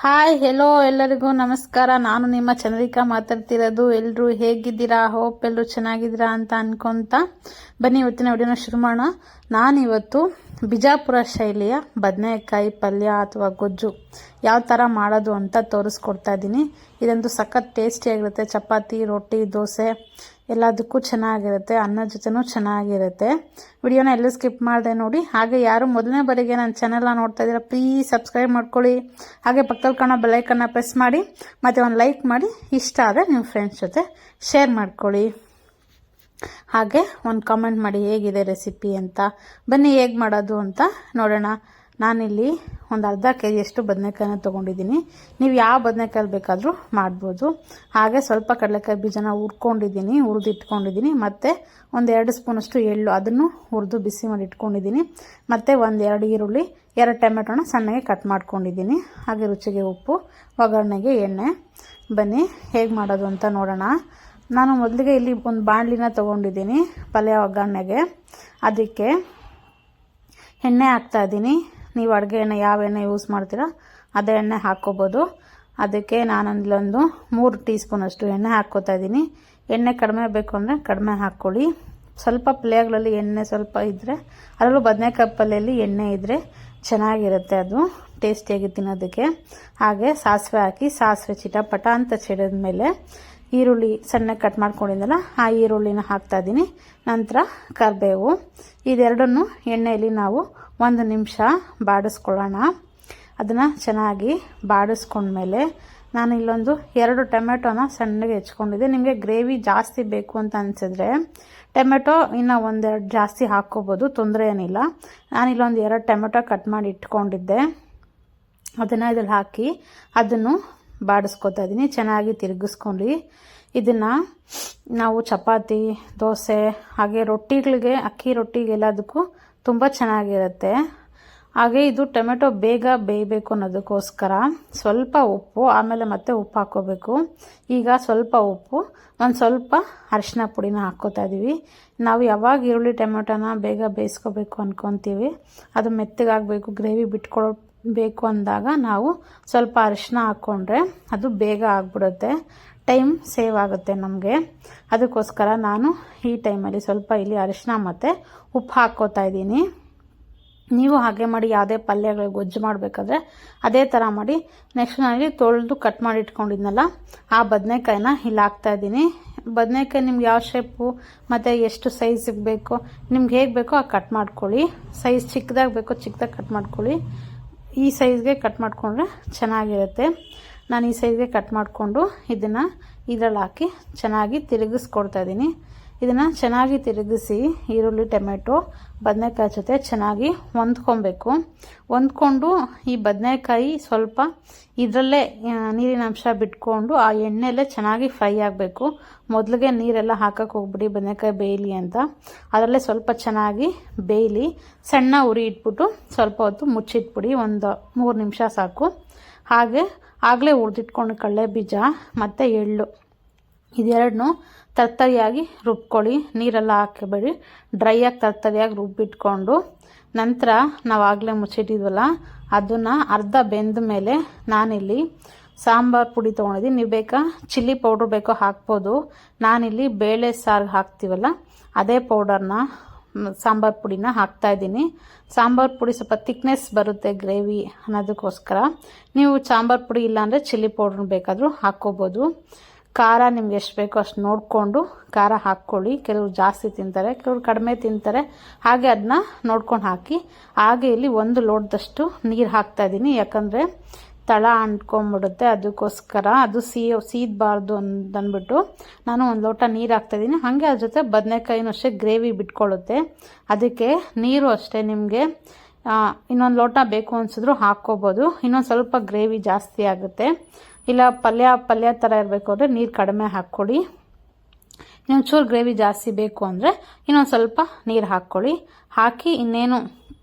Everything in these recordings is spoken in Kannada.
ಹಾಯ್ ಹೆಲೋ ಎಲ್ಲರಿಗೂ ನಮಸ್ಕಾರ. ನಾನು ನಿಮ್ಮ ಚಂದ್ರಿಕಾ ಮಾತಾಡ್ತಿರೋದು. ಎಲ್ಲರೂ ಹೇಗಿದ್ದೀರಾ? ಹೋಪ್ ಎಲ್ಲರೂ ಚೆನ್ನಾಗಿದ್ದೀರಾ ಅಂತ ಅನ್ಕೊಂತ ಬನ್ನಿ, ಇವತ್ತಿನ ವಿಡಿಯೋನ ಶುರು ಮಾಡೋಣ. ನಾನಿವತ್ತು ಬಿಜಾಪುರ ಶೈಲಿಯ ಬದನೆಕಾಯಿ ಪಲ್ಯ ಅಥವಾ ಗೊಜ್ಜು ಯಾವ ಥರ ಮಾಡೋದು ಅಂತ ತೋರಿಸ್ಕೊಡ್ತಾ ಇದ್ದೀನಿ. ಇದಂತೂ ಸಖತ್ ಟೇಸ್ಟಿಯಾಗಿರುತ್ತೆ ಚಪಾತಿ, ರೊಟ್ಟಿ, ದೋಸೆ. ಎಲ್ಲದಕ್ಕೂ ಚೆನ್ನಾಗಿರುತ್ತೆ, ಅನ್ನ ಜೊತೆನೂ ಚೆನ್ನಾಗಿರುತ್ತೆ. ವಿಡಿಯೋನ ಎಲ್ಲೂ ಸ್ಕಿಪ್ ಮಾಡಿದೆ ನೋಡಿ. ಹಾಗೆ ಯಾರು ಮೊದಲನೇ ಬಾರಿಗೆ ನನ್ನ ಚಾನೆಲ್ನ ನೋಡ್ತಾ ಇದ್ದೀರಾ ಪ್ಲೀಸ್ ಸಬ್ಸ್ಕ್ರೈಬ್ ಮಾಡ್ಕೊಳ್ಳಿ. ಹಾಗೆ ಪಕ್ಕದಲ್ಲಿ ಕಾಣೋ ಬೆಲೈಕನ್ನ ಪ್ರೆಸ್ ಮಾಡಿ. ಮತ್ತು ಒಂದು ಲೈಕ್ ಮಾಡಿ. ಇಷ್ಟ ಆದರೆ ನಿಮ್ಮ ಫ್ರೆಂಡ್ಸ್ ಜೊತೆ ಶೇರ್ ಮಾಡ್ಕೊಳ್ಳಿ. ಹಾಗೆ ಒಂದು ಕಾಮೆಂಟ್ ಮಾಡಿ, ಹೇಗಿದೆ ರೆಸಿಪಿ ಅಂತ. ಬನ್ನಿ ಹೇಗೆ ಮಾಡೋದು ಅಂತ ನೋಡೋಣ. ನಾನಿಲ್ಲಿ ಒಂದು ಅರ್ಧ ಕೆ ಜಿಯಷ್ಟು ಬದನೆಕಾಯಿನ ತೊಗೊಂಡಿದ್ದೀನಿ. ನೀವು ಯಾವ ಬದನೆಕಾಯಿ ಬೇಕಾದರೂ ಮಾಡ್ಬೋದು. ಹಾಗೆ ಸ್ವಲ್ಪ ಕಡಲೆಕಾಯಿ ಬೀಜನ ಹುರ್ಕೊಂಡಿದ್ದೀನಿ, ಹುರಿದಿಟ್ಕೊಂಡಿದ್ದೀನಿ. ಮತ್ತು ಒಂದು ಎರಡು ಸ್ಪೂನಷ್ಟು ಎಳ್ಳು ಅದನ್ನು ಹುರಿದು ಬಿಸಿ ಮಾಡಿ ಇಟ್ಕೊಂಡಿದ್ದೀನಿ. ಮತ್ತು ಒಂದು ಎರಡು ಈರುಳ್ಳಿ, ಎರಡು ಟೊಮೆಟೊನ ಸಣ್ಣಗೆ ಕಟ್ ಮಾಡ್ಕೊಂಡಿದ್ದೀನಿ. ಹಾಗೆ ರುಚಿಗೆ ಉಪ್ಪು, ಒಗ್ಗರಣೆಗೆ ಎಣ್ಣೆ. ಬನ್ನಿ, ಹೇಗೆ ಮಾಡೋದು ಅಂತ ನೋಡೋಣ. ನಾನು ಮೊದಲಿಗೆ ಇಲ್ಲಿ ಒಂದು ಬಾಣಲಿನ ತೊಗೊಂಡಿದ್ದೀನಿ, ಪಲ್ಯ ಒಗ್ಗರಣೆಗೆ. ಅದಕ್ಕೆ ಎಣ್ಣೆ ಹಾಕ್ತಾ ಇದ್ದೀನಿ. ನೀವು ಅಡುಗೆ ಎಣ್ಣೆ ಯಾವ ಎಣ್ಣೆ ಯೂಸ್ ಮಾಡ್ತೀರಾ, ಅದೇ ಎಣ್ಣೆ ಹಾಕ್ಕೋಬೋದು. ಅದಕ್ಕೆ ನಾನು ಮೂರು ಟೀ ಸ್ಪೂನಷ್ಟು ಎಣ್ಣೆ ಹಾಕ್ಕೋತಾ ಇದ್ದೀನಿ. ಎಣ್ಣೆ ಕಡಿಮೆ ಬೇಕು ಅಂದರೆ ಕಡಿಮೆ ಹಾಕ್ಕೊಳ್ಳಿ. ಸ್ವಲ್ಪ ಪಲ್ಯಗಳಲ್ಲಿ ಎಣ್ಣೆ ಸ್ವಲ್ಪ ಇದ್ದರೆ ಅದರಲ್ಲೂ ಬದನೆಕಾಯಿ ಪಲ್ಯಲ್ಲಿ ಎಣ್ಣೆ ಇದ್ದರೆ ಚೆನ್ನಾಗಿರುತ್ತೆ ಅದು ಟೇಸ್ಟಿಯಾಗಿ ತಿನ್ನೋದಕ್ಕೆ. ಹಾಗೆ ಸಾಸಿವೆ ಹಾಕಿ, ಸಾಸಿವೆ ಚಿಟಪಟ ಅಂತ ಮೇಲೆ ಈರುಳ್ಳಿ ಸಣ್ಣ ಕಟ್ ಮಾಡ್ಕೊಂಡಿದ್ದಲ್ಲ, ಆ ಈರುಳ್ಳಿನ ಹಾಕ್ತಾ ಇದ್ದೀನಿ. ನಂತರ ಕರಿಬೇವು. ಇದೆರಡನ್ನು ಎಣ್ಣೆಯಲ್ಲಿ ನಾವು ಒಂದು ನಿಮಿಷ ಬಾಡಿಸ್ಕೊಳ್ಳೋಣ. ಅದನ್ನು ಚೆನ್ನಾಗಿ ಬಾಡಿಸ್ಕೊಂಡ್ಮೇಲೆ ನಾನು ಇಲ್ಲೊಂದು ಎರಡು ಟೊಮೆಟೊನ ಸಣ್ಣಗೆ ಹೆಚ್ಕೊಂಡಿದ್ದೆ. ನಿಮಗೆ ಗ್ರೇವಿ ಜಾಸ್ತಿ ಬೇಕು ಅಂತ ಅನಿಸಿದ್ರೆ ಟೊಮೆಟೊ ಇನ್ನು ಒಂದೆರಡು ಜಾಸ್ತಿ ಹಾಕ್ಕೋಬೋದು, ತೊಂದರೆ ಏನಿಲ್ಲ. ನಾನು ಇಲ್ಲೊಂದು ಎರಡು ಟೊಮೆಟೊ ಕಟ್ ಮಾಡಿ ಇಟ್ಕೊಂಡಿದ್ದೆ. ಅದನ್ನು ಇದ್ರಲ್ಲಿ ಹಾಕಿ ಅದನ್ನು ಬಾಡಿಸ್ಕೊತಾ ಇದ್ದೀನಿ ಚೆನ್ನಾಗಿ ತಿರುಗಿಸ್ಕೊಂಡು ಇದನ್ನು ನಾವು ಚಪಾತಿ, ದೋಸೆ, ಹಾಗೆ ರೊಟ್ಟಿಗಳಿಗೆ, ಅಕ್ಕಿ ರೊಟ್ಟಿಗೆಲ್ಲದಕ್ಕೂ ತುಂಬ ಚೆನ್ನಾಗಿರುತ್ತೆ. ಹಾಗೆ ಇದು ಟೊಮೆಟೊ ಬೇಗ ಬೇಯಬೇಕು ಅನ್ನೋದಕ್ಕೋಸ್ಕರ ಸ್ವಲ್ಪ ಉಪ್ಪು, ಆಮೇಲೆ ಮತ್ತೆ ಉಪ್ಪು ಹಾಕ್ಕೋಬೇಕು ಈಗ ಸ್ವಲ್ಪ ಉಪ್ಪು, ಒಂದು ಸ್ವಲ್ಪ ಅರಿಶಿನ ಪುಡಿನ ಹಾಕ್ಕೋತಾ ಇದ್ದೀವಿ ನಾವು ಯಾವಾಗ ಈರುಳ್ಳಿ, ಟೊಮೆಟೊನ ಬೇಗ ಬೇಯಿಸ್ಕೋಬೇಕು ಅಂದ್ಕೊತೀವಿ ಅದು ಮೆತ್ತಗಾಗಬೇಕು, ಗ್ರೇವಿ ಬಿಟ್ಕೊಳೋ ಬೇಕು ಅಂದಾಗ ನಾವು ಸ್ವಲ್ಪ ಅರಿಶಿನ ಹಾಕ್ಕೊಂಡ್ರೆ ಅದು ಬೇಗ ಆಗಿಬಿಡುತ್ತೆ. ಟೈಮ್ ಸೇವ್ ಆಗುತ್ತೆ ನಮಗೆ. ಅದಕ್ಕೋಸ್ಕರ ನಾನು ಈ ಟೈಮಲ್ಲಿ ಸ್ವಲ್ಪ ಇಲ್ಲಿ ಅರಿಶಿನ ಮತ್ತು ಉಪ್ಪು ಹಾಕ್ಕೋತಾ ಇದ್ದೀನಿ. ನೀವು ಹಾಗೆ ಮಾಡಿ ಯಾವುದೇ ಪಲ್ಯಗಳು ಗೊಜ್ಜು ಮಾಡಬೇಕಾದ್ರೆ ಅದೇ ಥರ ಮಾಡಿ ನೆಕ್ಸ್ಟ್ ನಾನಿಲ್ಲಿ ತೊಳೆದು ಕಟ್ ಮಾಡಿ ಇಟ್ಕೊಂಡಿದ್ನಲ್ಲ, ಆ ಬದನೆಕಾಯಿನ ಇಲ್ಲಿ ಹಾಕ್ತಾ ಇದ್ದೀನಿ. ಬದನೆಕಾಯಿ ನಿಮ್ಗೆ ಯಾವ ಶೇಪು ಮತ್ತು ಎಷ್ಟು ಸೈಜಿಗೆ ಬೇಕು, ನಿಮ್ಗೆ ಹೇಗೆ ಬೇಕೋ ಆ ಕಟ್ ಮಾಡ್ಕೊಳ್ಳಿ. ಸೈಜ್ ಚಿಕ್ಕದಾಗಿ ಬೇಕೋ, ಚಿಕ್ಕದಾಗಿ ಕಟ್ ಮಾಡ್ಕೊಳ್ಳಿ. ಈ ಸೈಜ್ಗೆ ಕಟ್ ಮಾಡಿಕೊಂಡ್ರೆ ಚೆನ್ನಾಗಿರುತ್ತೆ. ನಾನು ಈ ಸೈಜ್ಗೆ ಕಟ್ ಮಾಡಿಕೊಂಡು ಇದನ್ನು ಇದರಲ್ಲಿ ಹಾಕಿ ಚೆನ್ನಾಗಿ ತಿರುಗಿಸ್ಕೊಡ್ತಾ ಇದ್ದೀನಿ. ಇದನ್ನು ಚೆನ್ನಾಗಿ ತಿರುಗಿಸಿ ಈರುಳ್ಳಿ, ಟೊಮೆಟೊ, ಬದನೆಕಾಯಿ ಜೊತೆ ಚೆನ್ನಾಗಿ ಹೊಂದ್ಕೊಬೇಕು. ಹೊಂದ್ಕೊಂಡು ಈ ಬದನೆಕಾಯಿ ಸ್ವಲ್ಪ ಇದರಲ್ಲೇ ನೀರಿನ ಅಂಶ ಬಿಟ್ಕೊಂಡು ಆ ಎಣ್ಣೆಲ್ಲೇ ಚೆನ್ನಾಗಿ ಫ್ರೈ ಆಗಬೇಕು. ಮೊದಲಿಗೆ ನೀರೆಲ್ಲ ಹಾಕಕ್ಕೆ ಹೋಗ್ಬಿಡಿ ಬದನೆಕಾಯಿ ಬೇಯಲಿ ಅಂತ. ಅದರಲ್ಲೇ ಸ್ವಲ್ಪ ಚೆನ್ನಾಗಿ ಬೇಯಲಿ. ಸಣ್ಣ ಉರಿ ಇಟ್ಬಿಟ್ಟು ಸ್ವಲ್ಪ ಹೊತ್ತು ಮುಚ್ಚಿಟ್ಬಿಡಿ, ಒಂದು ಮೂರು ನಿಮಿಷ ಸಾಕು. ಹಾಗೆ ಆಗಲೇ ಹುರಿದಿಟ್ಕೊಂಡು ಕಡಲೆ ಬೀಜ, ಮತ್ತು ಎಳ್ಳು. ಇದೆರಡನ್ನೂ ತರ್ತರಿಯಾಗಿ ರುಬ್ಕೊಳ್ಳಿ. ನೀರೆಲ್ಲ ಹಾಕಬೇಡಿ. ಡ್ರೈಯಾಗಿ ತರ್ತರಿಯಾಗಿ ರುಬ್ಬಿಟ್ಕೊಂಡು ನಂತರ ನಾವು ಆಗಲೇ ಮುಚ್ಚಿಟ್ಟಿದ್ವಲ್ಲ, ಅದನ್ನು ಅರ್ಧ ಬೆಂದ ಮೇಲೆ ನಾನಿಲ್ಲಿ ಸಾಂಬಾರು ಪುಡಿ ತೊಗೊಂಡಿದ್ದೀನಿ. ನೀವು ಬೇಕಾ ಚಿಲ್ಲಿ ಪೌಡ್ರ್ ಬೇಕೋ ಹಾಕ್ಬೋದು. ನಾನಿಲ್ಲಿ ಬೇಳೆ ಸಾರು ಹಾಕ್ತೀವಲ್ಲ, ಅದೇ ಪೌಡರ್ನ ಸಾಂಬಾರು ಪುಡಿನ ಹಾಕ್ತಾ ಇದ್ದೀನಿ. ಸಾಂಬಾರು ಪುಡಿ ಸ್ವಲ್ಪ ತಿಕ್ನೆಸ್ ಬರುತ್ತೆ ಗ್ರೇವಿ ಅನ್ನೋದಕ್ಕೋಸ್ಕರ. ನೀವು ಸಾಂಬಾರು ಪುಡಿ ಇಲ್ಲಾಂದರೆ ಚಿಲ್ಲಿ ಪೌಡ್ರ್ ಬೇಕಾದರೂ ಹಾಕ್ಕೋಬೋದು. ಖಾರ ನಿಮ್ಗೆ ಎಷ್ಟು ಬೇಕೋ ಅಷ್ಟು ನೋಡಿಕೊಂಡು ಖಾರ ಹಾಕ್ಕೊಳ್ಳಿ. ಕೆಲವರು ಜಾಸ್ತಿ ತಿಂತಾರೆ, ಕೆಲವರು ಕಡಿಮೆ ತಿಂತಾರೆ. ಹಾಗೆ ಅದನ್ನ ನೋಡ್ಕೊಂಡು ಹಾಕಿ, ಹಾಗೆ ಇಲ್ಲಿ ಒಂದು ಲೋಟದಷ್ಟು ನೀರು ಹಾಕ್ತಾ ಇದ್ದೀನಿ ಯಾಕಂದರೆ ತಳ ಅಂಟ್ಕೊಂಬಿಡುತ್ತೆ ಅದಕ್ಕೋಸ್ಕರ ಅದು ಸೀ ಸೀದಬಾರ್ದು ಅಂತಂದ್ಬಿಟ್ಟು ನಾನು ಒಂದು ಲೋಟ ನೀರು ಹಾಕ್ತಾಯಿದ್ದೀನಿ ಹಾಗೆ ಅದ್ರ ಜೊತೆ ಬದನೆಕಾಯಿನೂ ಅಷ್ಟೇ ಗ್ರೇವಿ ಬಿಟ್ಕೊಳ್ಳುತ್ತೆ. ಅದಕ್ಕೆ ನೀರು ಅಷ್ಟೇ ನಿಮಗೆ ಇನ್ನೊಂದು ಲೋಟ ಬೇಕು ಅನಿಸಿದ್ರು ಹಾಕ್ಕೋಬೋದು. ಇನ್ನೊಂದು ಸ್ವಲ್ಪ ಗ್ರೇವಿ ಜಾಸ್ತಿ ಆಗುತ್ತೆ. ಇಲ್ಲ, ಪಲ್ಯ ಪಲ್ಯ ಥರ ಇರಬೇಕು ಅಂದರೆ ನೀರು ಕಡಿಮೆ ಹಾಕ್ಕೊಳ್ಳಿ ಇನ್ನೊಂಚೂರು ಗ್ರೇವಿ ಜಾಸ್ತಿ ಬೇಕು ಅಂದರೆ ಇನ್ನೊಂದು ಸ್ವಲ್ಪ ನೀರು ಹಾಕ್ಕೊಳ್ಳಿ ಹಾಕಿ ಇನ್ನೇನು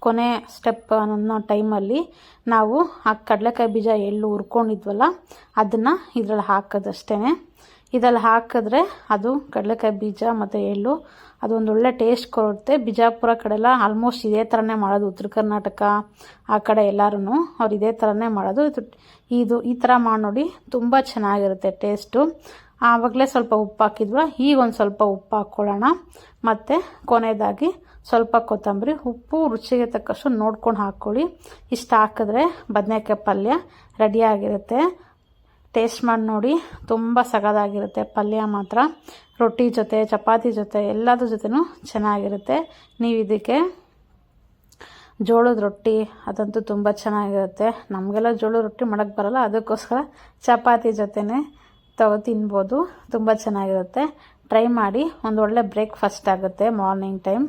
ಕೊನೆ ಸ್ಟೆಪ್ ಅನ್ನೋ ಟೈಮಲ್ಲಿ ನಾವು ಆ ಕಡಲೆಕಾಯಿ ಬೀಜ ಎಳ್ಳು ಹುರ್ಕೊಂಡಿದ್ವಲ್ಲ, ಅದನ್ನು ಇದ್ರಲ್ಲಿ ಹಾಕೋದಷ್ಟೇ ಇದೆಲ್ಲ ಹಾಕಿದ್ರೆ ಅದು ಕಡಲೆಕಾಯಿ ಬೀಜ ಮತ್ತು ಎಳ್ಳು, ಅದೊಂದು ಒಳ್ಳೆ ಟೇಸ್ಟ್ ಕೊಡುತ್ತೆ ಬಿಜಾಪುರ ಕಡೆಲ್ಲ ಆಲ್ಮೋಸ್ಟ್ ಇದೇ ಥರನೇ ಮಾಡೋದು. ಉತ್ತರ ಕರ್ನಾಟಕ, ಆ ಕಡೆ ಎಲ್ಲರೂ ಅವ್ರು ಇದೇ ಥರನೇ ಮಾಡೋದು. ಇದು ಇದು ಈ ಥರ ಮಾಡಿ ನೋಡಿ ತುಂಬ ಚೆನ್ನಾಗಿರುತ್ತೆ ಟೇಸ್ಟು ಆವಾಗಲೇ ಸ್ವಲ್ಪ ಉಪ್ಪು ಹಾಕಿದ್ವ, ಈಗ ಒಂದು ಸ್ವಲ್ಪ ಉಪ್ಪು ಹಾಕ್ಕೊಳ್ಳೋಣ ಮತ್ತು ಕೊನೆಯದಾಗಿ ಸ್ವಲ್ಪ ಕೊತ್ತಂಬರಿ, ಉಪ್ಪು ರುಚಿಗೆ ತಕ್ಕಷ್ಟು ನೋಡ್ಕೊಂಡು ಹಾಕ್ಕೊಳ್ಳಿ ಇಷ್ಟು ಹಾಕಿದ್ರೆ ಬದನೆಕಾಯಿ ಪಲ್ಯ ರೆಡಿಯಾಗಿರುತ್ತೆ ಟೇಸ್ಟ್ ಮಾಡಿ ನೋಡಿ. ತುಂಬ ಸಗದಾಗಿರುತ್ತೆ. ಪಲ್ಯ ಮಾತ್ರ. ರೊಟ್ಟಿ ಜೊತೆ, ಚಪಾತಿ ಜೊತೆ ಎಲ್ಲದ್ರ ಜೊತೆನೂ ಚೆನ್ನಾಗಿರುತ್ತೆ. ನೀವು ಇದಕ್ಕೆ ಜೋಳದ ರೊಟ್ಟಿ, ಅದಂತೂ ತುಂಬ ಚೆನ್ನಾಗಿರುತ್ತೆ. ನಮಗೆಲ್ಲ ಜೋಳದ ರೊಟ್ಟಿ ಮಾಡೋಕ್ಕೆ ಬರಲ್ಲ. ಅದಕ್ಕೋಸ್ಕರ ಚಪಾತಿ ಜೊತೆನೇ ತಗೋ ತಿನ್ಬೋದು. ತುಂಬ ಚೆನ್ನಾಗಿರುತ್ತೆ. ಟ್ರೈ ಮಾಡಿ. ಒಂದು ಒಳ್ಳೆ ಬ್ರೇಕ್ಫಾಸ್ಟ್ ಆಗುತ್ತೆ morning time.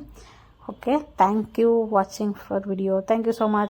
Okay, thank you watching for video. Thank you so much.